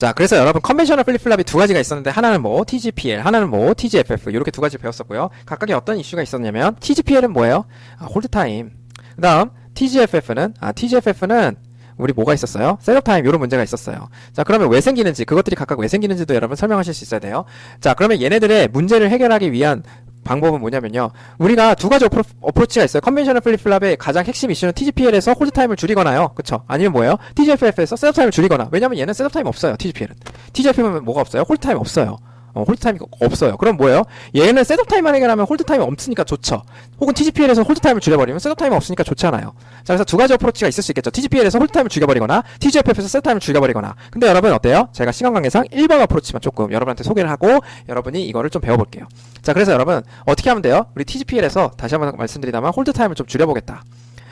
자, 그래서 여러분 컨벤셔널 플립플랍이 두 가지가 있었는데 하나는 뭐 TGPL, 하나는 뭐 TGFF 이렇게 두 가지 배웠었고요. 각각의 어떤 이슈가 있었냐면 TGPL은 뭐예요? 아, 홀드 타임. 그다음 TGFF는 아 TGFF는 우리 뭐가 있었어요? 셋업 타임 이런 문제가 있었어요. 자, 그러면 왜 생기는지 그것들이 각각 왜 생기는지도 여러분 설명하실 수 있어야 돼요. 자, 그러면 얘네들의 문제를 해결하기 위한 방법은 뭐냐면요. 우리가 두 가지 어프로, 어프로치가 있어요. 컨벤셔널 플립플랍의 가장 핵심 이슈는 TGPL에서 홀드 타임을 줄이거나요. 그쵸? 아니면 뭐예요? TGFF에서 셋업 타임을 줄이거나. 왜냐면 얘는 셋업 타임 없어요. TGPL은. TGFF는 뭐가 없어요? 홀드 타임 없어요. 어, 홀드 타임이 없어요. 그럼 뭐예요? 얘는 셋업 타임만 해결하면 홀드 타임이 없으니까 좋죠. 혹은 TGPL에서 홀드 타임을 줄여버리면 셋업 타임이 없으니까 좋잖아요. 자, 그래서 두 가지 어프로치가 있을 수 있겠죠. TGPL에서 홀드 타임을 줄여버리거나, TGFF에서 셋업 타임을 줄여버리거나. 근데 여러분 어때요? 제가 시간 관계상 1번 어프로치만 조금 여러분한테 소개를 하고, 여러분이 이거를 좀 배워볼게요. 자, 그래서 여러분, 어떻게 하면 돼요? 우리 TGPL에서 다시 한번 말씀드리다만, 홀드 타임을 좀 줄여보겠다.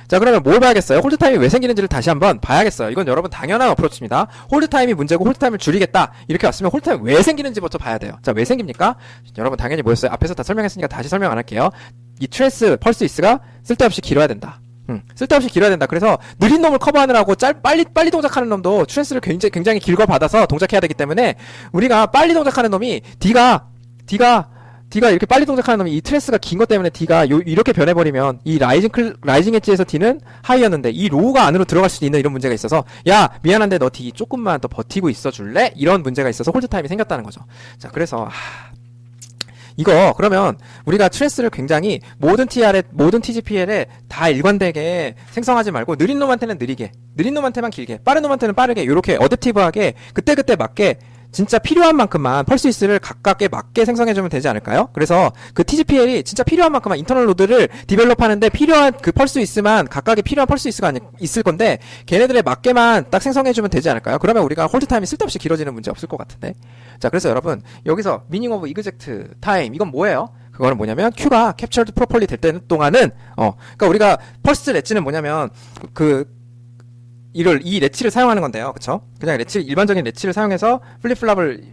자 그러면 뭘 봐야겠어요? 홀드타임이 왜 생기는지를 다시 한번 봐야겠어요. 이건 여러분 당연한 어프로치입니다. 홀드타임이 문제고 홀드타임을 줄이겠다. 이렇게 왔으면 홀드타임 왜 생기는지부터 봐야 돼요. 자 왜 생깁니까? 여러분 당연히 뭐였어요? 앞에서 다 설명했으니까 다시 설명 안 할게요. 이 트랜스 펄스 이스가 쓸데없이 길어야 된다. 음, 쓸데없이 길어야 된다. 그래서 느린 놈을 커버하느라고 짤 빨리 빨리 동작하는 놈도 트랜스를 굉장히 굉장히 길거 받아서 동작해야 되기 때문에 우리가 빨리 동작하는 놈이 D가 D가 D가 이렇게 빨리 동작하는 놈이 이 트랜스가 긴 것 때문에 D가 요, 이렇게 변해버리면 이 라이징 클, 라이징 엣지에서 D는 하이였는데 이 로우가 안으로 들어갈 수도 있는 이런 문제가 있어서 야 미안한데 너 D 조금만 더 버티고 있어 줄래? 이런 문제가 있어서 홀드 타임이 생겼다는 거죠. 자 그래서 하, 이거 그러면 우리가 트랜스를 굉장히 모든 TR에 모든 TGPL에 다 일관되게 생성하지 말고 느린 놈한테는 느리게 느린 놈한테만 길게 빠른 놈한테는 빠르게 이렇게 어댑티브하게 그때그때 맞게 진짜 필요한 만큼만 펄스위스를 각각에 맞게 생성해주면 되지 않을까요? 그래서 그 TGPL이 진짜 필요한 만큼만 인터널 로드를 디벨롭하는데 필요한 그 펄스위스만 각각에 필요한 펄스위스가 있을 건데 걔네들에 맞게만 딱 생성해주면 되지 않을까요? 그러면 우리가 홀드 타임이 쓸데없이 길어지는 문제 없을 것 같은데 자 그래서 여러분 여기서 미닝 오브 이그젝트 타임 이건 뭐예요? 그거는 뭐냐면 큐가 캡처드 프로폴리 될 때는 동안은 어 그러니까 우리가 펄스 렛지는 뭐냐면 그 이를 이 레치를 사용하는 건데요. 그쵸? 그냥 레치 일반적인 레치를 사용해서 플립플랍을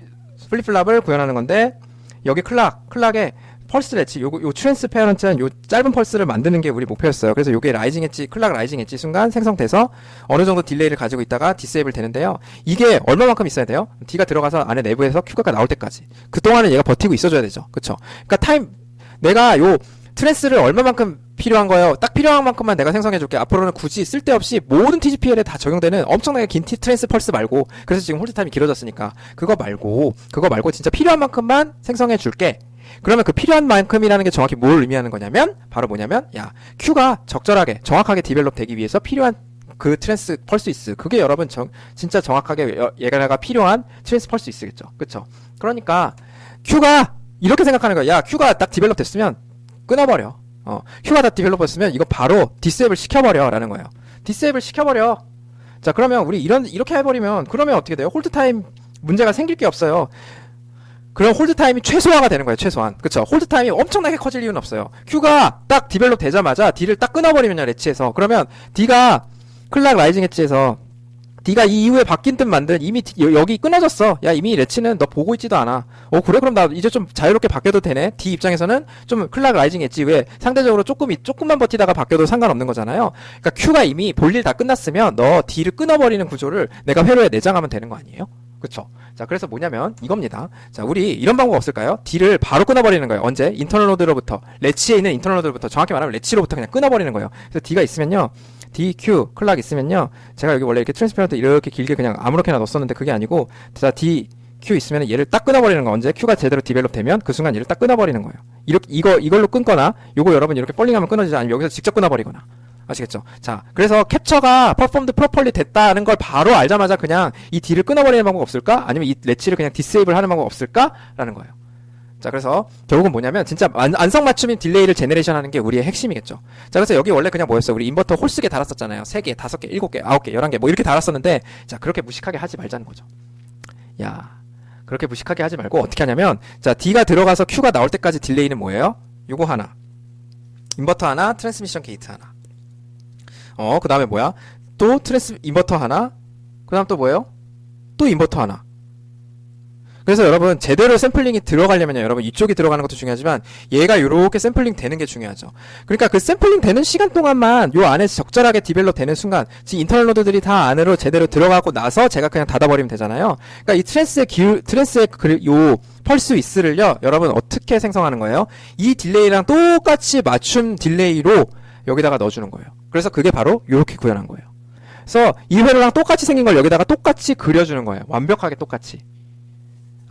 플립플랍을 구현하는 건데 여기 클락 클락에 펄스 레치 요 트랜스 페어런트한 요 짧은 펄스를 만드는 게 우리 목표였어요. 그래서 요게 라이징 엣지 클락 라이징 엣지 순간 생성돼서 어느 정도 딜레이를 가지고 있다가 디세이블 되는데요. 이게 얼마만큼 있어야 돼요? D가 들어가서 안에 내부에서 Q가 나올 때까지. 그 동안은 얘가 버티고 있어 줘야 되죠. 그쵸? 그러니까 타임 내가 요 트랜스를 얼마만큼 필요한 거예요. 딱 필요한 만큼만 내가 생성해줄게. 앞으로는 굳이 쓸데없이 모든 TGPL에 다 적용되는 엄청나게 긴 티 트랜스 펄스 말고 그래서 지금 홀드 타임이 길어졌으니까 그거 말고 그거 말고 진짜 필요한 만큼만 생성해줄게. 그러면 그 필요한 만큼이라는 게 정확히 뭘 의미하는 거냐면 바로 뭐냐면 야 Q가 적절하게 정확하게 디벨롭 되기 위해서 필요한 그 트랜스 펄스이스 그게 여러분 정, 진짜 정확하게 여- 얘가 필요한 트랜스 펄스이스겠죠. 그쵸? 그러니까 Q가 이렇게 생각하는 거야. 야 Q가 딱 디벨롭 됐으면 끊어버려. 어, 휴가 다 디벨로퍼였으면 이거 바로 디세이블 시켜버려 라는 거예요. 디세이블 시켜버려. 자, 그러면 우리 이런 이렇게 해버리면 그러면 어떻게 돼요? 홀드 타임 문제가 생길 게 없어요. 그럼 홀드 타임이 최소화가 되는 거예요, 최소한. 그쵸? 홀드 타임이 엄청나게 커질 이유는 없어요. Q가 딱 디벨롭 되자마자 D를 딱 끊어버리면요, 레치에서. 그러면 D가 클락 라이징 엣지에서 D가 이 이후에 바뀐 듯 만든 이미 디- 여- 여기 끊어졌어. 야 이미 레치는 너 보고 있지도 않아. 어 그래 그럼 나 이제 좀 자유롭게 바뀌어도 되네. D 입장에서는 좀 클락 라이징 했지 왜 상대적으로 조금 이- 조금만 버티다가 바뀌어도 상관없는 거잖아요. 그러니까 Q가 이미 볼일 다 끝났으면 너 D를 끊어버리는 구조를 내가 회로에 내장하면 되는 거 아니에요? 그쵸? 자 그래서 뭐냐면 이겁니다. 자 우리 이런 방법 없을까요? D를 바로 끊어버리는 거예요. 언제? 인터널 노드로부터 레치에 있는 인터널 노드로부터 정확히 말하면 레치로부터 그냥 끊어버리는 거예요. 그래서 D가 있으면요. D, Q, 클락 있으면요. 제가 여기 원래 이렇게 트랜스페런트 이렇게 길게 그냥 아무렇게나 넣었었는데 그게 아니고 자 D, Q 있으면 얘를 딱 끊어버리는 거 언제 Q가 제대로 디벨롭 되면 그 순간 얘를 딱 끊어버리는 거예요. 이렇게 이거 이걸로 끊거나 요거 여러분 이렇게 뻘링하면 끊어지지 아니면 여기서 직접 끊어버리거나 아시겠죠? 자, 그래서 캡처가 퍼폼드 프로펄리 됐다는 걸 바로 알자마자 그냥 이 D를 끊어버리는 방법 없을까? 아니면 이 레치를 그냥 디세이블 하는 방법 없을까?라는 거예요. 자, 그래서 결국은 뭐냐면 진짜 안, 안성맞춤인 딜레이를 제네레이션 하는 게 우리의 핵심이겠죠. 자, 그래서 여기 원래 그냥 뭐였어요? 우리 인버터 홀스게 달았었잖아요. 3개, 5개, 7개, 9개, 11개 뭐 이렇게 달았었는데 자, 그렇게 무식하게 하지 말자는 거죠. 야, 그렇게 무식하게 하지 말고 어떻게 하냐면 자, D가 들어가서 Q가 나올 때까지 딜레이는 뭐예요? 요거 하나. 인버터 하나, 트랜스미션 게이트 하나. 어, 그 다음에 뭐야? 또 트랜스 인버터 하나. 그 다음 또 뭐예요? 또 인버터 하나. 그래서 여러분 제대로 샘플링이 들어가려면요 여러분 이쪽이 들어가는 것도 중요하지만 얘가 이렇게 샘플링 되는 게 중요하죠 그러니까 그 샘플링 되는 시간 동안만 요 안에 적절하게 디벨롭 되는 순간 지금 인터널 노드들이 다 안으로 제대로 들어가고 나서 제가 그냥 닫아버리면 되잖아요 그러니까 이 트랜스의 기울 트랜스의 그, 요 펄스 위스를요 여러분 어떻게 생성하는 거예요 이 딜레이랑 똑같이 맞춤 딜레이로 여기다가 넣어주는 거예요 그래서 그게 바로 요렇게 구현한 거예요 그래서 이 회로랑 똑같이 생긴 걸 여기다가 똑같이 그려주는 거예요 완벽하게 똑같이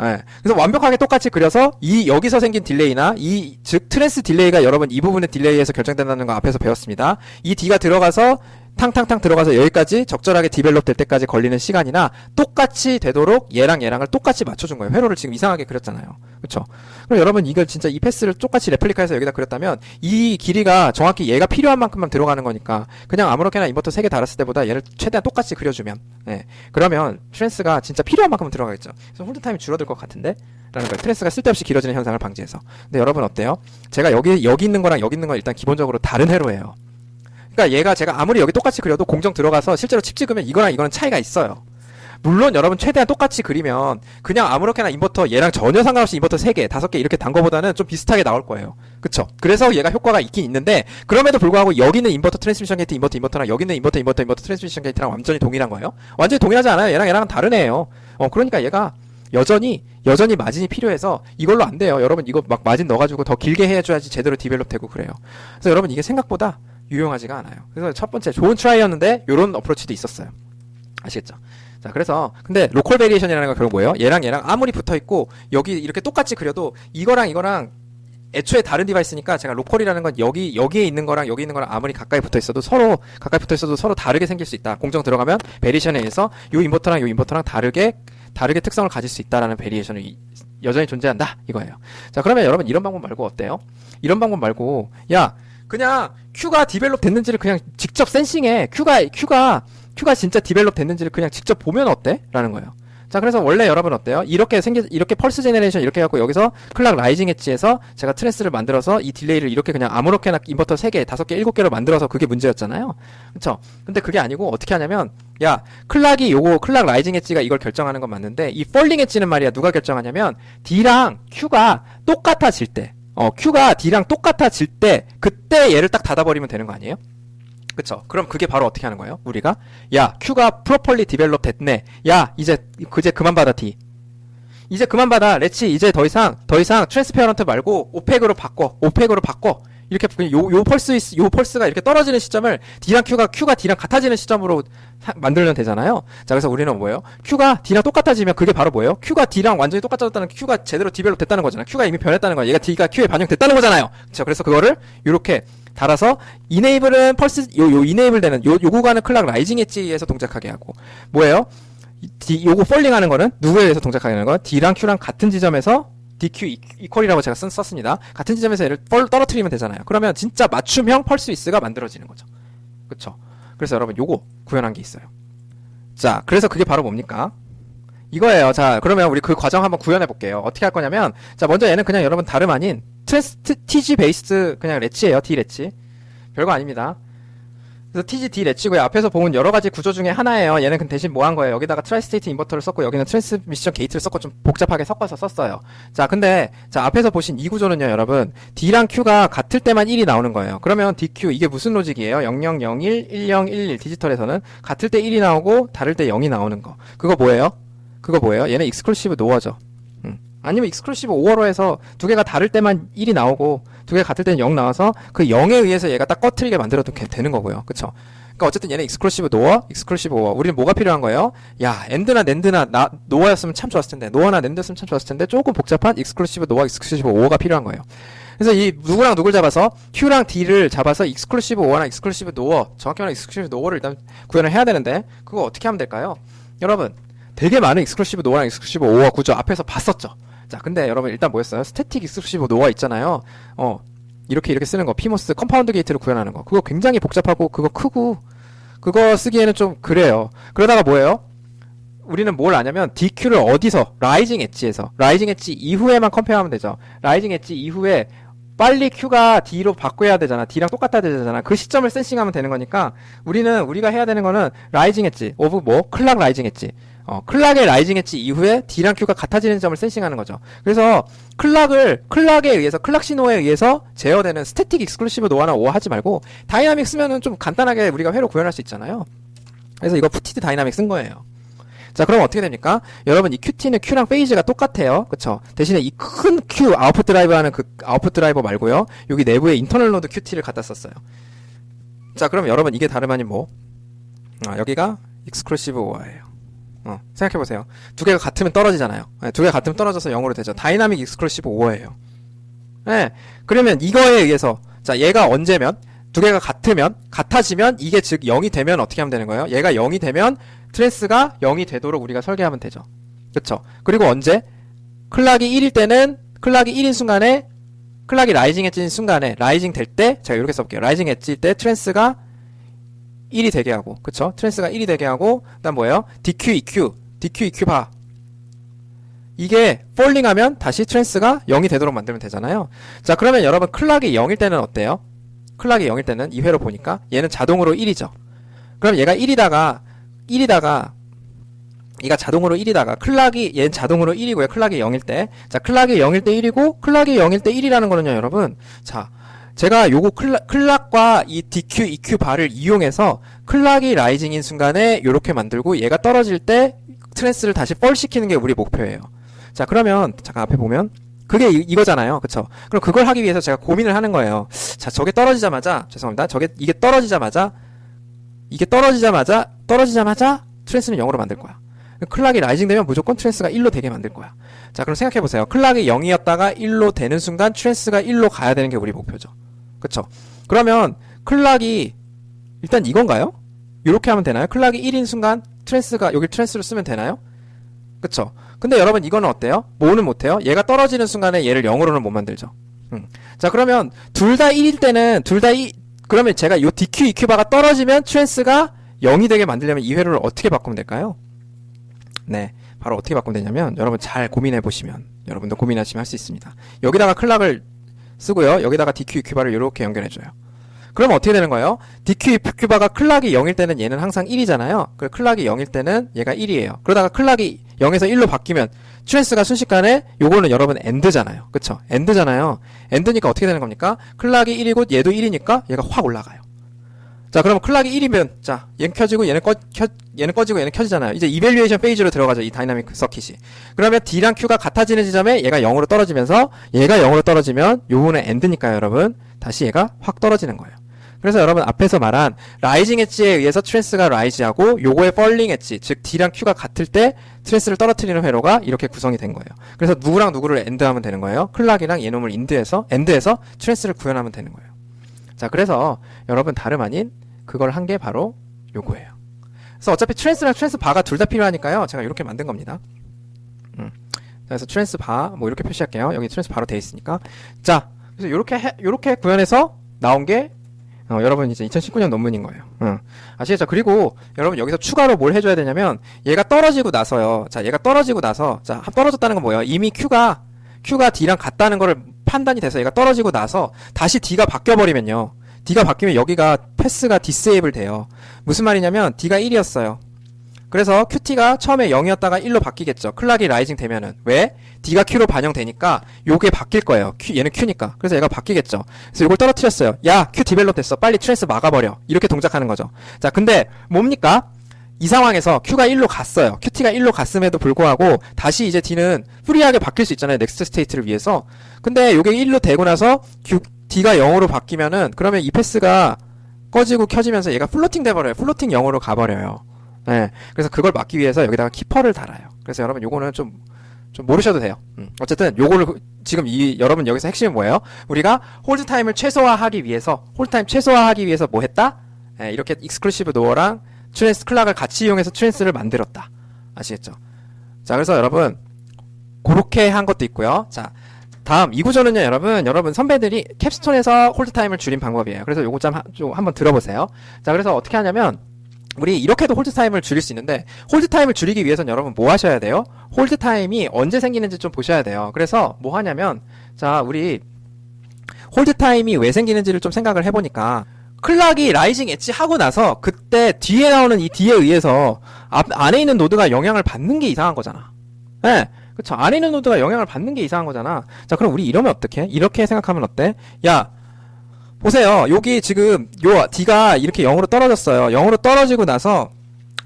예. 그래서 완벽하게 똑같이 그려서 이 여기서 생긴 딜레이나 이 즉 트랜스 딜레이가 여러분 이 부분의 딜레이에서 결정된다는 거 앞에서 배웠습니다. 이 D가 들어가서 탕탕탕 들어가서 여기까지 적절하게 디벨롭 될 때까지 걸리는 시간이나 똑같이 되도록 얘랑 얘랑을 똑같이 맞춰준 거예요. 회로를 지금 이상하게 그렸잖아요. 그렇죠? 그럼 여러분 이걸 진짜 이 패스를 똑같이 레플리카해서 여기다 그렸다면 이 길이가 정확히 얘가 필요한 만큼만 들어가는 거니까 그냥 아무렇게나 인버터 3개 달았을 때보다 얘를 최대한 똑같이 그려주면 예. 그러면 트랜스가 진짜 필요한 만큼은 들어가겠죠. 그래서 홀드 타임이 줄어들 것 같은데 라는 거예요. 트랜스가 쓸데없이 길어지는 현상을 방지해서. 근데 여러분 어때요? 제가 여기 여기 있는 거랑 여기 있는 건 일단 기본적으로 다른 회로예요. 그러니까 얘가 제가 아무리 여기 똑같이 그려도 공정 들어가서 실제로 칩 찍으면 이거랑 이거는 차이가 있어요. 물론 여러분 최대한 똑같이 그리면 그냥 아무렇게나 인버터 얘랑 전혀 상관없이 인버터 3개, 5개 이렇게 단 거보다는 좀 비슷하게 나올 거예요. 그쵸? 그래서 얘가 효과가 있긴 있는데 그럼에도 불구하고 여기는 인버터 트랜스미션 게이트 인버터 인버터랑 여기는 인버터 인버터 인버터 트랜스미션 게이트랑 완전히 동일한 거예요. 완전히 동일하지 않아요. 얘랑 얘랑은 다른 애예요. 어 그러니까 얘가 여전히 여전히 마진이 필요해서 이걸로 안 돼요. 여러분 이거 막 마진 넣어가지고 더 길게 해줘야지 제대로 디벨롭 되고 그래요. 그래서 여러분 이게 생각보다 유용하지가 않아요. 그래서 첫 번째 좋은 트라이였는데 이런 어프로치도 있었어요. 아시겠죠? 자, 그래서 근데 로컬 베리에이션이라는 건 결국 뭐예요? 얘랑 얘랑 아무리 붙어 있고 여기 이렇게 똑같이 그려도 이거랑 이거랑 애초에 다른 디바이스니까 제가 로컬이라는 건 여기 여기에 있는 거랑 여기 있는 거랑 아무리 가까이 붙어 있어도 서로 가까이 붙어 있어도 서로 다르게 생길 수 있다. 공정 들어가면 베리에이션에 의해서 요 인버터랑 요 인버터랑 다르게 다르게 특성을 가질 수 있다라는 베리에이션이 여전히 존재한다 이거예요. 자, 그러면 여러분 이런 방법 말고 어때요? 이런 방법 말고 야 그냥 큐가 디벨롭 됐는지를 그냥 직접 센싱해. 큐가 큐가 큐가 진짜 디벨롭 됐는지를 그냥 직접 보면 어때? 라는 거예요. 자, 그래서 원래 여러분 어때요? 이렇게 생기, 이렇게 펄스 제네레이션 이렇게 해갖고 여기서 클락 라이징 엣지에서 제가 트레스를 만들어서 이 딜레이를 이렇게 그냥 아무렇게나 인버터 3개, 5개, 7개로 만들어서 그게 문제였잖아요. 그쵸? 근데 그게 아니고 어떻게 하냐면, 야, 클락이 요거, 클락 라이징 엣지가 이걸 결정하는 건 맞는데, 이 펄링 엣지는 말이야, 누가 결정하냐면, D랑 Q가 똑같아질 때, 어, Q가 D랑 똑같아질 때, 그 때 얘를 딱 닫아버리면 되는 거 아니에요? 그쵸. 그럼 그게 바로 어떻게 하는 거예요? 우리가? 야, Q가 프로펄리 디벨롭 됐네. 야, 이제, 그제 그만 받아, D. 이제 그만 받아. 레치, 이제 더 이상, 더 이상 트랜스페어런트 말고 오펙으로 바꿔. 오펙으로 바꿔. 이렇게, 그냥 요, 요 펄스, 있- 요 펄스가 이렇게 떨어지는 시점을 D랑 Q가, Q가 D랑 같아지는 시점으로 하- 만들면 되잖아요. 자, 그래서 우리는 뭐예요? Q가 D랑 똑같아지면 그게 바로 뭐예요? Q가 D랑 완전히 똑같아졌다는 게 Q가 제대로 디벨롭 됐다는 거잖아요. Q가 이미 변했다는 거야. 얘가 D가 Q에 반영됐다는 거잖아요. 그쵸. 그래서 그거를 요렇게 달아서 이네이블은 펄스 요 요 이네이블 되는 요, 요 구간은 클락 라이징 엣지에서 동작하게 하고 뭐예요? 이- D, 요거 폴링 하는 거는 누구에 의해서 동작하게 하는 거? D랑 Q랑 같은 지점에서 DQ 이- 이퀄이라고 제가 쓴, 썼습니다. 같은 지점에서 얘를 뻘 떨어뜨리면 되잖아요. 그러면 진짜 맞춤형 펄스 위스가 만들어지는 거죠. 그쵸? 그래서 여러분 요거 구현한 게 있어요. 자, 그래서 그게 바로 뭡니까? 이거예요. 자, 그러면 우리 그 과정 한번 구현해 볼게요. 어떻게 할 거냐면, 자, 먼저 얘는 그냥 여러분 다름 아닌 트레스트 TG 베이스 그냥 레치예요. D 레치. 별거 아닙니다. 그래서 TG D 레치고요. 앞에서 본 여러 가지 구조 중에 하나예요. 얘는 그 대신 뭐 한 거예요? 여기다가 트라이스테이트 인버터를 썼고 여기는 트랜스미션 게이트를 썼고 좀 복잡하게 섞어서 썼어요. 자, 근데 자, 앞에서 보신 이 구조는요, 여러분. D랑 Q가 같을 때만 1이 나오는 거예요. 그러면 DQ 이게 무슨 로직이에요? 0001 1011 디지털에서는 같을 때 1이 나오고 다를 때 0이 나오는 거. 그거 뭐예요? 그거 뭐예요? 얘는 익스클루시브 노어죠. 음. 아니면 익스클루시브 5어로 해서 두 개가 다를 때만 1이 나오고 두 개가 같을 때는 0 나와서 그 0에 의해서 얘가 딱 꺼트리게 만들어도 게- 되는 거고요. 그쵸? 그러니까 어쨌든 얘는 익스클루시브 노어, 익스클루시브 5어. 우리는 뭐가 필요한 거예요? 야, 엔드나 낸드나 나 노어였으면 참 좋았을 텐데, 노어나 낸드였으면 참 좋았을 텐데, 조금 복잡한 익스클루시브 노어, 익스클루시브 5어가 필요한 거예요. 그래서 이 누구랑 누굴 잡아서 Q랑 D를 잡아서 익스클루시브 5어나 익스클루시브 노어, 정확히 말하면 익스클루시브 노어를 일단 구현을 해야 되는데, 그거 어떻게 하면 될까요? 여러분, 되게 많은 익스클루시브 노어랑 익스클루시브 5어 구조 앞에서 봤었죠. 자, 근데 여러분 일단 뭐였어요? 스태틱 익스클루시브 노어 있잖아요. 어, 이렇게 이렇게 쓰는 거, 피모스 컴파운드 게이트를 구현하는 거. 그거 굉장히 복잡하고 그거 크고 그거 쓰기에는 좀 그래요. 그러다가 뭐예요? 우리는 뭘 아냐면 DQ를 어디서 라이징 엣지에서 라이징 엣지 이후에만 컴페어하면 되죠. 라이징 엣지 이후에 빨리 Q가 D로 바꿔야 되잖아. D랑 똑같아야 되잖아. 그 시점을 센싱하면 되는 거니까 우리는 우리가 해야 되는 거는 라이징 엣지 오브 뭐 클락 라이징 엣지 어, 클락의 라이징 엣지 이후에 D랑 Q가 같아지는 점을 센싱하는 거죠. 그래서 클락을 클락에 의해서 클락 신호에 의해서 제어되는 스태틱 익스클루시브 노아나 오어 하지 말고 다이나믹 쓰면은 좀 간단하게 우리가 회로 구현할 수 있잖아요. 그래서 이거 푸티드 다이나믹 쓴 거예요. 자, 그럼 어떻게 됩니까? 여러분, 이 QT는 Q랑 페이지가 똑같아요. 그쵸? 대신에 이 큰 Q, 아웃풋 드라이버 하는 그 아웃풋 드라이버 말고요. 여기 내부에 인터널 노드 QT를 갖다 썼어요. 자, 그럼 여러분, 이게 다름 아닌 뭐? 아, 여기가 익스클루시브 오어예요. 어, 생각해보세요. 두 개가 같으면 떨어지잖아요. 네, 두 개가 같으면 떨어져서 0으로 되죠. 다이나믹 익스클루시브 오어예요. 네, 그러면 이거에 의해서, 자, 얘가 언제면, 두 개가 같으면, 같아지면, 이게 즉 0이 되면 어떻게 하면 되는 거예요? 얘가 0이 되면, 트레스가 0이 되도록 우리가 설계하면 되죠. 그쵸? 그리고 언제? 클락이 1일 때는, 클락이 1인 순간에, 클락이 라이징 엣지인 순간에, 라이징 될 때, 제가 이렇게 써볼게요. 라이징 엣지일 때, 트랜스가 1이 되게 하고, 그쵸? 트랜스가 1이 되게 하고, 그 다음 뭐예요? DQ, EQ, DQ, EQ 봐. 이게 폴링 하면 다시 트랜스가 0이 되도록 만들면 되잖아요. 자, 그러면 여러분 클락이 0일 때는 어때요? 클락이 0일 때는 2회로 보니까 얘는 자동으로 1이죠. 그럼 얘가 1이다가 1이다가 얘가 자동으로 1이다가 클락이 얘는 자동으로 1이고요. 클락이 0일 때. 자, 클락이 0일 때 1이고 클락이 0일 때 1이라는 거는요, 여러분. 자, 제가 요거 클락, 클락 과 이 DQ, EQ 바를 이용해서 클락이 라이징인 순간에 요렇게 만들고 얘가 떨어질 때 트랜스를 다시 뻘 시키는 게 우리 목표예요. 자, 그러면 잠깐 앞에 보면 그게 이, 거잖아요 그쵸? 그럼 그걸 하기 위해서 제가 고민을 하는 거예요. 자, 저게 떨어지자마자 죄송합니다. 저게 이게 떨어지자마자 이게 떨어지자마자 떨어지자마자 트랜스는 0으로 만들 거야. 클락이 라이징 되면 무조건 트랜스가 1로 되게 만들 거야. 자, 그럼 생각해 보세요. 클락이 0이었다가 1로 되는 순간 트랜스가 1로 가야 되는 게 우리 목표죠. 그쵸? 그러면 클락이 일단 이건가요? 이렇게 하면 되나요? 클락이 1인 순간 트랜스가 여기 트랜스로 쓰면 되나요? 그쵸? 근데 여러분 이거는 어때요? 뭐는 못해요? 얘가 떨어지는 순간에 얘를 0으로는 못 만들죠. 음. 자 그러면 둘 다 1일 때는 둘다 2, 그러면 제가 요 DQ, EQ 바가 떨어지면 트랜스가 0이 되게 만들려면 이 회로를 어떻게 바꾸면 될까요? 네. 바로 어떻게 바꾸면 되냐면 여러분 잘 고민해 보시면 여러분도 고민하시면 할 수 있습니다. 여기다가 클락을 쓰고요. 여기다가 DQ, EQ 바를 이렇게 연결해 줘요. 그럼 어떻게 되는 거예요? DQ, EQ 바가 클락이 0일 때는 얘는 항상 1이잖아요. 그 클락이 0일 때는 얘가 1이에요. 그러다가 클락이 0에서 1로 바뀌면 트랜스가 순식간에 요거는 여러분 엔드잖아요. 그쵸? 엔드잖아요. 엔드니까 어떻게 되는 겁니까? 클락이 1이고 얘도 1이니까 얘가 확 올라가요. 자, 그러면 클락이 1이면 자, 얘는 켜지고 얘는 꺼 켜, 얘는 꺼지고 얘는 켜지잖아요. 이제 이벨리에이션 페이지로 들어가죠. 이 다이나믹 서킷이. 그러면 D랑 Q가 같아지는 지점에 얘가 0으로 떨어지면서 얘가 0으로 떨어지면 요거는 엔드니까요, 여러분. 다시 얘가 확 떨어지는 거예요. 그래서 여러분 앞에서 말한 라이징 엣지에 의해서 트랜스가 라이즈하고 요거의 펄링 엣지, 즉 D랑 Q가 같을 때 트랜스를 떨어뜨리는 회로가 이렇게 구성이 된 거예요. 그래서 누구랑 누구를 엔드하면 되는 거예요. 클락이랑 얘놈을 인드해서 엔드해서 트랜스를 구현하면 되는 거예요. 자, 그래서 여러분 다름 아닌 그걸 한 게 바로 요거예요. 그래서 어차피 트랜스랑 트랜스 바가 둘 다 필요하니까요. 제가 이렇게 만든 겁니다. 음. 자, 그래서 트랜스 바, 뭐 이렇게 표시할게요. 여기 트랜스 바로 돼 있으니까. 자, 그래서 이렇게 해, 이렇게 구현해서 나온 게 어, 여러분 이제 2019년 논문인 거예요. 응. 아시겠죠? 그리고 여러분 여기서 추가로 뭘 해줘야 되냐면 얘가 떨어지고 나서요. 자, 얘가 떨어지고 나서 자 떨어졌다는 건 뭐예요? 이미 Q가 Q가 D랑 같다는 거를 판단이 돼서 얘가 떨어지고 나서 다시 D가 바뀌어 버리면요. D가 바뀌면 여기가 패스가 디세이블 돼요. 무슨 말이냐면 D가 1이었어요. 그래서 QT가 처음에 0이었다가 1로 바뀌겠죠. 클락이 라이징 되면은. 왜? D가 Q로 반영되니까 요게 바뀔 거예요. Q, 얘는 Q니까. 그래서 얘가 바뀌겠죠. 그래서 이걸 떨어뜨렸어요. 야, Q 디벨롭 됐어. 빨리 트랜스 막아버려. 이렇게 동작하는 거죠. 자, 근데 뭡니까? 이 상황에서 Q가 1로 갔어요. QT가 1로 갔음에도 불구하고 다시 이제 D는 프리하게 바뀔 수 있잖아요. 넥스트 스테이트를 위해서. 근데 요게 1로 되고 나서 D가 0으로 바뀌면은 그러면 이 패스가 꺼지고 켜지면서 얘가 플로팅 돼버려요. 플로팅 0으로 가버려요. 네. 그래서 그걸 막기 위해서 여기다가 키퍼를 달아요. 그래서 여러분 요거는 좀, 좀 모르셔도 돼요. 음. 어쨌든 요거를 그- 지금 이 여러분 여기서 핵심이 뭐예요? 우리가 홀드 타임을 최소화하기 위해서 홀드 타임 최소화하기 위해서 뭐 했다? 예, 이렇게 익스클루시브 노어랑 트랜스 클락을 같이 이용해서 트랜스를 만들었다. 아시겠죠? 자, 그래서 여러분 그렇게 한 것도 있고요. 자, 다음 이 구조는요, 여러분, 여러분 선배들이 캡스톤에서 홀드 타임을 줄인 방법이에요. 그래서 요거 좀, 하- 좀 한번 들어보세요. 자, 그래서 어떻게 하냐면 우리 이렇게도 홀드 타임을 줄일 수 있는데 홀드 타임을 줄이기 위해서는 여러분 뭐 하셔야 돼요? 홀드 타임이 언제 생기는지 좀 보셔야 돼요. 그래서 뭐 하냐면 자, 우리 홀드 타임이 왜 생기는지를 좀 생각을 해보니까 클락이 라이징 엣지 하고 나서 그때 뒤에 나오는 이 D에 의해서 앞, 안에 있는 노드가 영향을 받는 게 이상한 거잖아. 예. 그쵸. 안에 있는 노드가 영향을 받는 게 이상한 거잖아. 자, 그럼 우리 이러면 어떡해? 이렇게 생각하면 어때? 야, 보세요. 여기 지금 요 D가 이렇게 0으로 떨어졌어요. 0으로 떨어지고 나서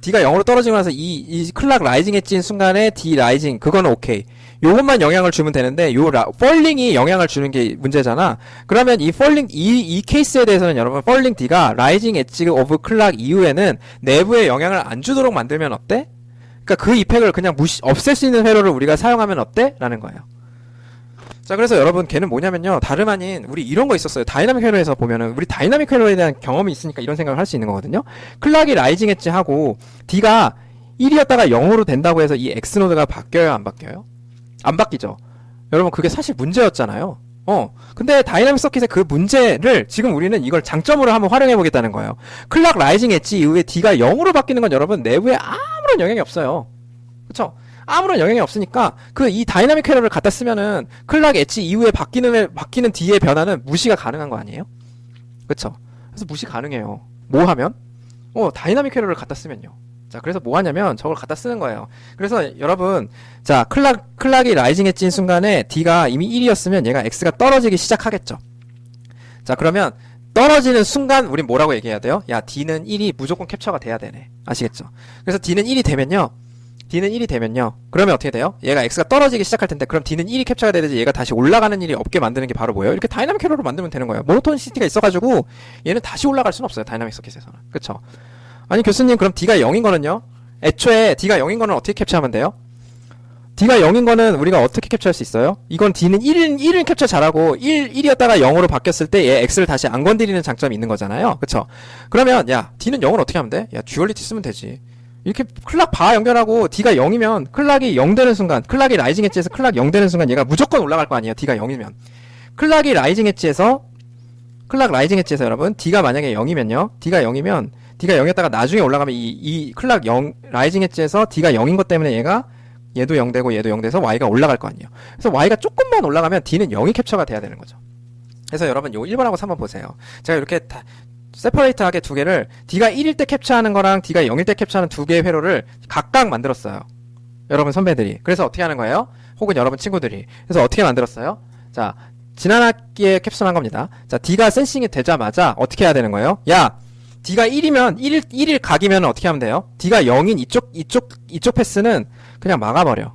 D가 0으로 떨어지고 나서 이, 이 클락 라이징 엣지인 순간에 D 라이징 그거는 오케이. 요것만 영향을 주면 되는데 요 라, 펄링이 영향을 주는 게 문제잖아. 그러면 이 펄링 이, 이 케이스에 대해서는 여러분 펄링 D가 라이징 엣지 오브 클락 이후에는 내부에 영향을 안 주도록 만들면 어때? 그러니까 그 이펙을 그냥 무시 없앨 수 있는 회로를 우리가 사용하면 어때? 라는 거예요. 자, 그래서 여러분, 걔는 뭐냐면요. 다름 아닌, 우리 이런 거 있었어요. 다이나믹 회로에서 보면은, 우리 다이나믹 회로에 대한 경험이 있으니까 이런 생각을 할 수 있는 거거든요. 클락이 라이징 엣지 하고, D가 1이었다가 0으로 된다고 해서 이 X노드가 바뀌어요? 안 바뀌어요? 안 바뀌죠. 여러분, 그게 사실 문제였잖아요. 어. 근데 다이나믹 서킷의 그 문제를 지금 우리는 이걸 장점으로 한번 활용해 보겠다는 거예요. 클락 라이징 엣지 이후에 D가 0으로 바뀌는 건 여러분, 내부에 아무런 영향이 없어요. 그쵸? 아무런 영향이 없으니까 그 이 다이나믹 캐러를 갖다 쓰면은 클락 엣지 이후에 바뀌는 애- 바뀌는 뒤의 변화는 무시가 가능한 거 아니에요? 그쵸? 그래서 무시 가능해요. 뭐 하면? 어 다이나믹 캐러를 갖다 쓰면요. 자 그래서 뭐 하냐면 저걸 갖다 쓰는 거예요. 그래서 여러분 자 클락 클락이 라이징 엣지인 순간에 D가 이미 1이었으면 얘가 X가 떨어지기 시작하겠죠. 자 그러면 떨어지는 순간 우린 뭐라고 얘기해야 돼요? 야 D는 1이 무조건 캡처가 돼야 되네. 아시겠죠? 그래서 D는 1이 되면요. D는 1이 되면요. 그러면 어떻게 돼요? 얘가 X가 떨어지기 시작할 텐데 그럼 D는 1이 캡처가 되야지 얘가 다시 올라가는 일이 없게 만드는 게 바로 뭐예요? 이렇게 다이나믹 캐러로 만들면 되는 거예요. 모노토니시티가 있어가지고 얘는 다시 올라갈 수는 없어요. 다이나믹 서킷에서는. 그쵸? 아니 교수님 그럼 D가 0인 거는요? 애초에 D가 0인 거는 어떻게 캡처하면 돼요? D가 0인 거는 우리가 어떻게 캡처할 수 있어요? 이건 D는 1은, 1은 캡처 잘하고 1, 1이었다가 0으로 바뀌었을 때 얘 X를 다시 안 건드리는 장점이 있는 거잖아요. 그쵸? 그러면 야 D는 0을 어떻게 하면 돼? 야 듀얼리티 쓰면 되지. 이렇게 클락 바 연결하고 D가 0이면 클락이 0 되는 순간 클락이 라이징 엣지에서 클락 0 되는 순간 얘가 무조건 올라갈 거 아니에요. D가 0이면. 클락이 라이징 엣지에서 클락 라이징 엣지에서 여러분 D가 만약에 0이면요. D가 0이면 D가 0이었다가 나중에 올라가면 이, 이 클락 0 라이징 엣지에서 D가 0인 것 때문에 얘가 얘도 0 되고 얘도 0 돼서 Y가 올라갈 거 아니에요. 그래서 Y가 조금만 올라가면 D는 0이 캡처가 돼야 되는 거죠. 그래서 여러분 요 1번하고 3번 보세요. 제가 이렇게 다 세퍼레이트하게 두 개를 D가 1일 때 캡처하는 거랑 D가 0일 때 캡처하는 두 개의 회로를 각각 만들었어요. 여러분 선배들이. 그래서 어떻게 하는 거예요? 혹은 여러분 친구들이. 그래서 어떻게 만들었어요? 자, 지난 학기에 캡처한 겁니다. 자, D가 센싱이 되자마자 어떻게 해야 되는 거예요? 야, D가 1이면 1일 1일 각이면 어떻게 하면 돼요? D가 0인 이쪽 이쪽 이쪽 패스는 그냥 막아버려.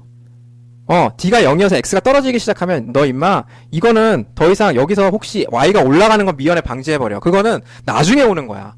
어, D가 0이어서 X가 떨어지기 시작하면 너 임마 이거는 더 이상 여기서 혹시 Y가 올라가는 건 미연에 방지해버려. 그거는 나중에 오는 거야.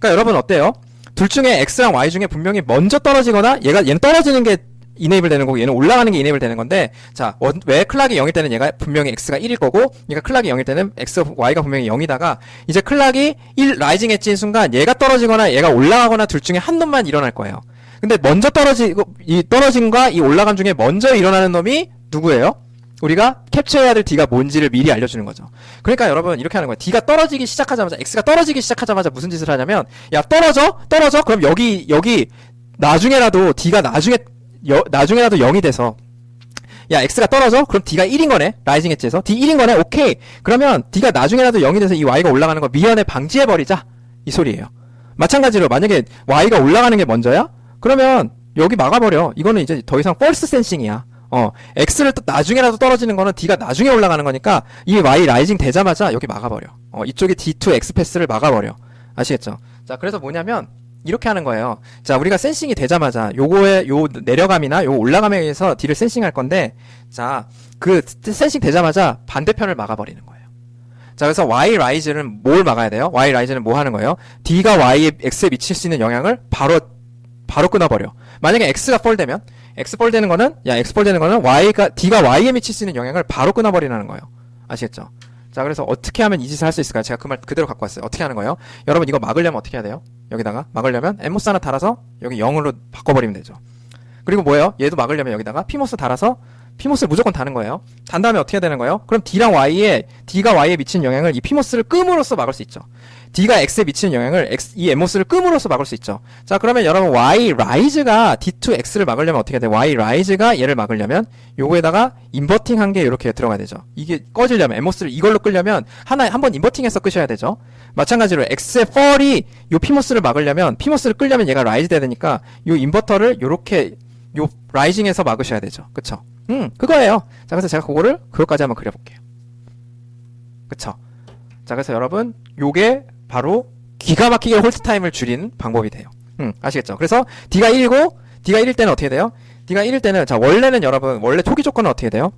그러니까 여러분 어때요? 둘 중에 X랑 Y 중에 분명히 먼저 떨어지거나 얘가 얘는 떨어지는 게 이네이블 되는 거고 얘는 올라가는 게 이네이블 되는 건데 자, 원- 왜 클락이 0일 때는 얘가 분명히 X가 1일 거고 얘가 클락이 0일 때는 X, Y가 분명히 0이다가 이제 클락이 1 라이징 엣지인 순간 얘가 떨어지거나 얘가 올라가거나 둘 중에 한 놈만 일어날 거예요. 근데 먼저 떨어지고 이 떨어짐과 이 올라감 중에 먼저 일어나는 놈이 누구예요? 우리가 캡처해야 될 D가 뭔지를 미리 알려주는 거죠. 그러니까 여러분 이렇게 하는 거예요. D가 떨어지기 시작하자마자 X가 떨어지기 시작하자마자 무슨 짓을 하냐면 야 떨어져 떨어져 그럼 여기 여기 나중에라도 D가 나중에 여, 나중에라도 0이 돼서 야 X가 떨어져? 그럼 D가 1인 거네 라이징 엣지에서. D 1인 거네? 오케이. 그러면 D가 나중에라도 0이 돼서 이 Y가 올라가는 거 미연에 방지해버리자. 이 소리예요. 마찬가지로 만약에 Y가 올라가는 게 먼저야? 그러면 여기 막아버려. 이거는 이제 더 이상 펄스 센싱이야. 어 X를 또 나중에라도 떨어지는 거는 D가 나중에 올라가는 거니까 이 Y 라이징 되자마자 여기 막아버려. 어 이쪽에 D2 X 패스를 막아버려. 아시겠죠? 자 그래서 뭐냐면 이렇게 하는 거예요. 자, 우리가 센싱이 되자마자 요거의 요 내려감이나 요 올라감에 의해서 D를 센싱할 건데 자, 그 센싱 되자마자 반대편을 막아 버리는 거예요. 자, 그래서 Y 라이즈는 뭘 막아야 돼요? Y 라이즈는 뭐 하는 거예요? D가 Y에 X에 미칠 수 있는 영향을 바로 바로 끊어 버려. 만약에 X가 폴되면 X 폴되는 거는 야 X 폴되는 거는 Y가 D가 Y에 미칠 수 있는 영향을 바로 끊어 버리라는 거예요. 아시겠죠? 자, 그래서 어떻게 하면 이 짓을 할 수 있을까요? 제가 그 말 그대로 갖고 왔어요. 어떻게 하는 거예요? 여러분 이거 막으려면 어떻게 해야 돼요? 여기다가 막으려면 엠모스 하나 달아서 여기 0으로 바꿔버리면 되죠. 그리고 뭐예요? 얘도 막으려면 여기다가 피모스 달아서 피모스를 무조건 다는 거예요. 단 다음에 어떻게 되는 거예요? 그럼 D랑 Y에 D가 Y에 미친 영향을 이 피모스를 끔으로써 막을 수 있죠. D가 X에 미치는 영향을 X, 이 엠모스를 끔으로써 막을 수 있죠. 자, 그러면 여러분 Y 라이즈가 D2X를 막으려면 어떻게 돼? Y 라이즈가 얘를 막으려면 요거에다가 인버팅 한 게 이렇게 들어가야 되죠. 이게 꺼지려면 엠모스를 이걸로 끌려면 하나 한 번 인버팅해서 끄셔야 되죠. 마찬가지로 X의 펄이 요 피모스를 막으려면 피모스를 끌려면 얘가 라이즈 돼야 되니까 요 인버터를 요렇게 요 라이징해서 막으셔야 되죠. 그쵸? 음, 그거예요. 자, 그래서 제가 그거를 그것까지 한번 그려볼게요. 그쵸? 자, 그래서 여러분, 요게 바로 기가 막히게 홀트 타임을 줄이는 방법이 돼요. 음, 아시겠죠? 그래서 D가 1이고, D가 1일 때는 어떻게 돼요? D가 1일 때는, 자, 원래는 여러분, 원래 초기 조건은 어떻게 돼요?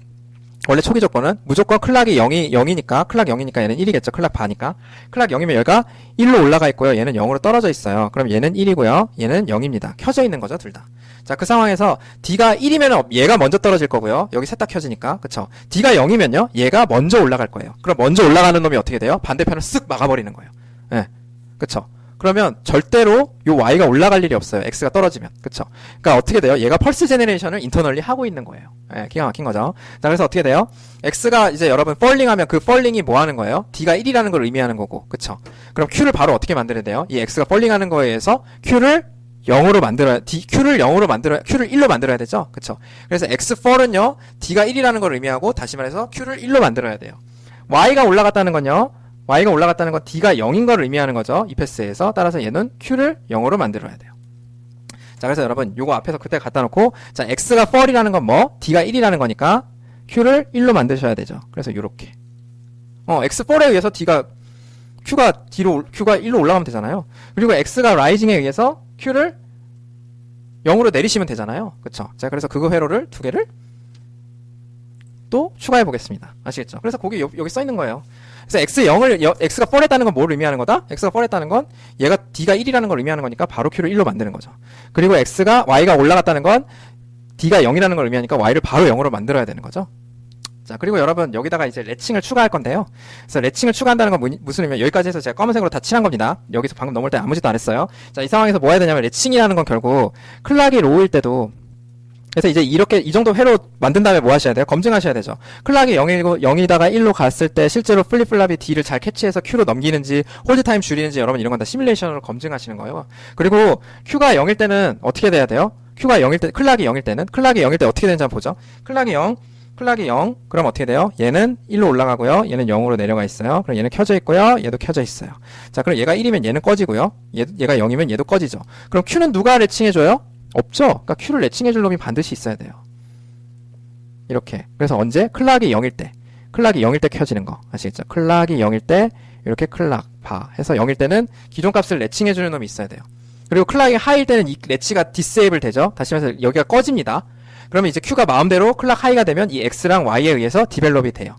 원래 초기 조건은 무조건 클락이 0이, 0이니까, 클락 0이니까 얘는 1이겠죠. 클락 반이니까. 클락 0이면 얘가 1로 올라가 있고요. 얘는 0으로 떨어져 있어요. 그럼 얘는 1이고요. 얘는 0입니다. 켜져 있는 거죠, 둘 다. 자, 그 상황에서 D가 1이면 얘가 먼저 떨어질 거고요. 여기 셋 다 켜지니까. 그쵸? D가 0이면요. 얘가 먼저 올라갈 거예요. 그럼 먼저 올라가는 놈이 어떻게 돼요? 반대편을 쓱 막아 버리는 거예요. 예. 그쵸? 그러면 절대로 요 Y가 올라갈 일이 없어요. X가 떨어지면. 그쵸? 그러니까 어떻게 돼요? 얘가 펄스 제네레이션을 인터널리 하고 있는 거예요. 예, 기가 막힌 거죠. 자, 그래서 어떻게 돼요? X가 이제 여러분 펄링 하면 그 펄링이 뭐 하는 거예요? D가 1이라는 걸 의미하는 거고. 그쵸? 그럼 Q를 바로 어떻게 만들어야 돼요? 이 X가 펄링 하는 거에 의해서 Q를 0으로 만들어야, D, Q를 0으로 만들어야, Q를 1로 만들어야 되죠? 그쵸? 그래서 X4는요, D가 1이라는 걸 의미하고, 다시 말해서 Q를 1로 만들어야 돼요. Y가 올라갔다는 건요, Y가 올라갔다는 건 D가 0인 걸 의미하는 거죠. 이 패스에서. 따라서 얘는 Q를 0으로 만들어야 돼요. 자, 그래서 여러분, 요거 앞에서 그때 갖다 놓고, 자, X가 4이라는 건 뭐? D가 1이라는 거니까, Q를 1로 만드셔야 되죠. 그래서 요렇게. 어, X4에 의해서 D가, Q가 D로, 올- Q가 1로 올라가면 되잖아요. 그리고 X가 라이징에 의해서 Q를 0으로 내리시면 되잖아요. 그쵸? 자, 그래서 그거 회로를 두 개를 또 추가해 보겠습니다. 아시겠죠? 그래서 거기 여, 여기 써 있는 거예요. 그래서 x 0을 x가 뻘했다는 건 뭘 의미하는 거다? x가 뻘했다는 건 얘가 d가 1이라는 걸 의미하는 거니까 바로 q를 1로 만드는 거죠. 그리고 x가 y가 올라갔다는 건 d가 0이라는 걸 의미하니까 y를 바로 0으로 만들어야 되는 거죠. 자, 그리고 여러분 여기다가 이제 레칭을 추가할 건데요. 그래서 레칭을 추가한다는 건 뭐- 무슨 의미냐? 여기까지 해서 제가 검은색으로 다 칠한 겁니다. 여기서 방금 넘을 때 아무 짓도 안 했어요. 자, 이 상황에서 뭐 해야 되냐면 레칭이라는 건 결국 클락이 로우일 때도 그래서 이제 이렇게 이 정도 회로 만든 다음에 뭐 하셔야 돼요? 검증하셔야 되죠. 클락이 0이고 0이다가 1로 갔을 때 실제로 플립플랍이 D를 잘 캐치해서 Q로 넘기는지 홀드 타임 줄이는지 여러분 이런 건 다 시뮬레이션으로 검증하시는 거예요. 그리고 Q가 0일 때는 어떻게 돼야 돼요? Q가 0일 때 클락이 0일 때는 클락이 0일 때 어떻게 되는지 한번 보죠. 클락이 0 클락이 0 그럼 어떻게 돼요? 얘는 1로 올라가고요. 얘는 0으로 내려가 있어요. 그럼 얘는 켜져 있고요. 얘도 켜져 있어요. 자, 그럼 얘가 1이면 얘는 꺼지고요. 얘, 얘가 0이면 얘도 꺼지죠. 그럼 Q는 누가 레칭해 줘요? 없죠. 그러니까 Q를 레칭해 줄 놈이 반드시 있어야 돼요. 이렇게. 그래서 언제? 클락이 0일 때. 클락이 0일 때 켜지는 거. 아시겠죠? 클락이 0일 때 이렇게 클락 바 해서 0일 때는 기존 값을 레칭해 주는 놈이 있어야 돼요. 그리고 클락이 하일 때는 이 레치가 디세이블 되죠. 다시 말해서 여기가 꺼집니다. 그러면 이제 Q가 마음대로 클락 하이가 되면 이 X랑 Y에 의해서 디벨롭이 돼요.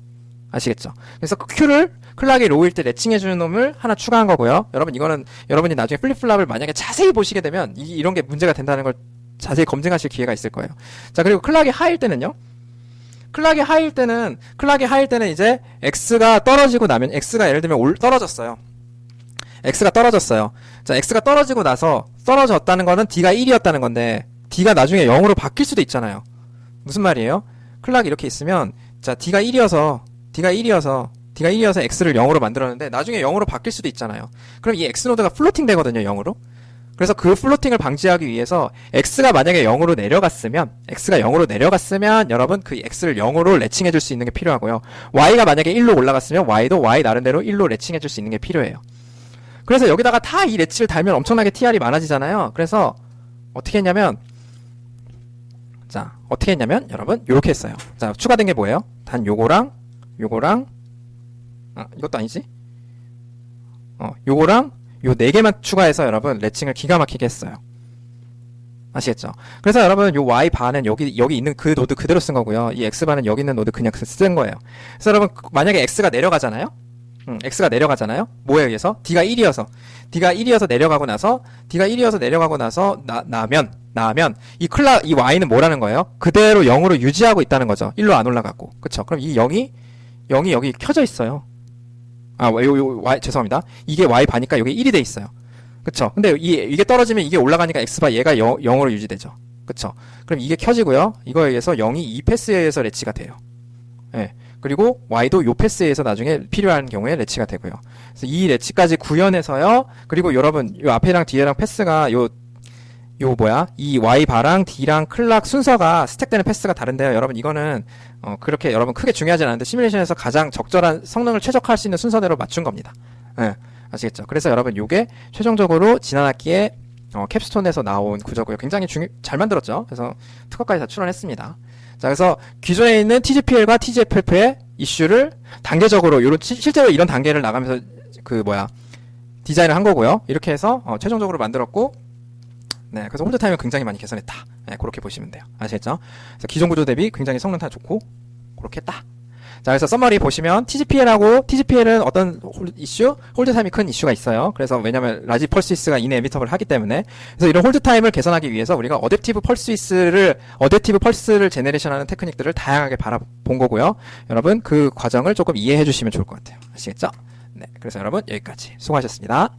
아시겠죠? 그래서 그 Q를 클락이 로우일 때 레칭해주는 놈을 하나 추가한 거고요. 여러분 이거는 여러분이 나중에 플립플랍을 만약에 자세히 보시게 되면 이, 이런 게 문제가 된다는 걸 자세히 검증하실 기회가 있을 거예요. 자 그리고 클락이 하일 때는요. 클락이 하일 때는 클락이 하일 때는 이제 x가 떨어지고 나면 x가 예를 들면 올 떨어졌어요. x가 떨어졌어요. 자 x가 떨어지고 나서 떨어졌다는 거는 d가 1이었다는 건데 d가 나중에 0으로 바뀔 수도 있잖아요. 무슨 말이에요? 클락이 이렇게 있으면 자 d가 1이어서 d가 1이어서 d가 1이어서 x를 0으로 만들었는데 나중에 0으로 바뀔 수도 있잖아요. 그럼 이 x 노드가 플로팅 되거든요, 0으로. 그래서 그 플로팅을 방지하기 위해서 x가 만약에 0으로 내려갔으면 x가 0으로 내려갔으면 여러분 그 x를 0으로 레칭해 줄 수 있는 게 필요하고요. y가 만약에 1로 올라갔으면 y도 y 나름대로 1로 레칭해 줄 수 있는 게 필요해요. 그래서 여기다가 다 이 레치를 달면 엄청나게 TR이 많아지잖아요. 그래서 어떻게 했냐면 자, 어떻게 했냐면 여러분 요렇게 했어요. 자, 추가된 게 뭐예요? 단 요거랑 요거랑 아, 이것도 아니지? 어, 요거랑 요 네 개만 추가해서 여러분 레칭을 기가 막히게 했어요. 아시겠죠? 그래서 여러분 요 y 반은 여기 여기 있는 그 노드 그대로 쓴 거고요. 이 x 반은 여기 있는 노드 그냥 그쓴 거예요. 그래서 여러분 만약에 x가 내려가잖아요. 음, x가 내려가잖아요. 뭐에 의해서? d가 1이어서 d가 1이어서 내려가고 나서 d가 1이어서 내려가고 나서 나, 나면 나면 이 클라 이 y는 뭐라는 거예요? 그대로 0으로 유지하고 있다는 거죠. 1로 안 올라가고. 그쵸 그럼 이 0이 0이 여기 켜져 있어요. 아, 요, 요, y, 죄송합니다. 이게 y 반이니까 여기 1이 돼 있어요. 그쵸? 근데 이, 이게 떨어지면 이게 올라가니까 x바 얘가 0, 0으로 유지되죠. 그쵸? 그럼 이게 켜지고요. 이거에 의해서 0이 이 패스에 의해서 레치가 돼요. 예. 그리고 Y도 요 패스에서 나중에 필요한 경우에 레치가 되고요. 그래서 이 레치까지 구현해서요. 그리고 여러분 요 앞에랑 뒤에랑 패스가 요 요 뭐야 이 Y 바랑 D랑 클락 순서가 스택되는 패스가 다른데요. 여러분 이거는 어, 그렇게 여러분 크게 중요하진 않은데 시뮬레이션에서 가장 적절한 성능을 최적화할 수 있는 순서대로 맞춘 겁니다. 예, 아시겠죠? 그래서 여러분 요게 최종적으로 지난 학기에 어, 캡스톤에서 나온 구조고요. 굉장히 중요, 잘 만들었죠. 그래서 특허까지 다 출원했습니다. 자, 그래서 기존에 있는 TGPL과 TGFF의 이슈를 단계적으로 요런 시- 실제로 이런 단계를 나가면서 그 뭐야 디자인을 한 거고요. 이렇게 해서 어, 최종적으로 만들었고 네, 그래서 홀드 타임을 굉장히 많이 개선했다. 네, 그렇게 보시면 돼요. 아시겠죠? 그래서 기존 구조 대비 굉장히 성능 다 좋고 그렇게 했다. 자, 그래서 썸머리 보시면 TGPL하고 TGPL은 어떤 홀- 이슈, 홀드 타임이 큰 이슈가 있어요. 그래서 왜냐면 라지 펄스위스가 이내 에미터블 하기 때문에 그래서 이런 홀드 타임을 개선하기 위해서 우리가 어댑티브 펄스위스를 어댑티브 펄스를 제네레이션하는 테크닉들을 다양하게 바라본 거고요. 여러분 그 과정을 조금 이해해 주시면 좋을 것 같아요. 아시겠죠? 네, 그래서 여러분 여기까지 수고하셨습니다.